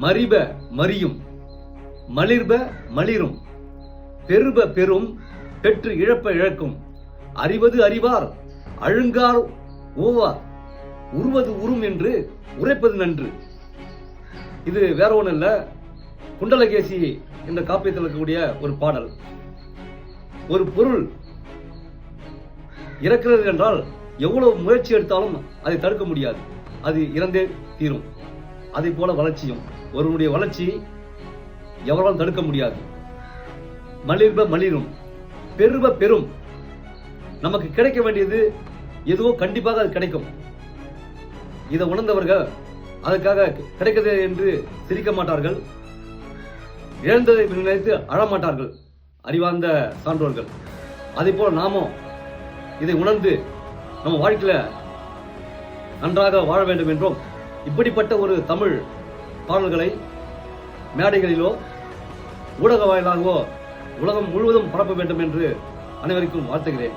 மறிப மறியும் மலிர்ப மலிரும் பெருப பெரும் பெற்று இழப்ப இழக்கும். அறிவது அறிவார் அழுங்கார் ஓவார். உருவது உரும் என்று உரைப்பது நன்று. இது வேற ஒன்றும் இல்லை. குண்டலகேசி என்ற காப்பியத்தில் இருக்கக்கூடிய ஒரு பாடல். ஒரு பொருள் இறக்கிறது என்றால் எவ்வளவு முயற்சி எடுத்தாலும் அதை தடுக்க முடியாது. அது இறந்தே தீரும். அதே போல வளர்ச்சியும். ஒருவனுடைய வளர்ச்சி எவராலும் தடுக்க முடியாது. மலிர்ப மலிரும். பெருப பெரும். நமக்கு கிடைக்க வேண்டியது எதுவோ கண்டிப்பாக அது கிடைக்கும். இதை உணர்ந்தவர்கள் அதுக்காக கிடைக்கிறது என்று சிரிக்க மாட்டார்கள். இழந்ததை நினைத்து அழமாட்டார்கள். அறிவார்ந்த சான்றோர்கள். அதே போல நாமும் இதை உணர்ந்து நம்ம வாழ்க்கையில நன்றாக வாழ வேண்டும் என்றும் இப்படிப்பட்ட ஒரு தமிழ் பாடல்களை மேடைகளிலோ ஊடக வாயிலாகவோ உலகம் முழுவதும் பரப்ப வேண்டும் என்று அனைவருக்கும் வாழ்த்துகிறேன்.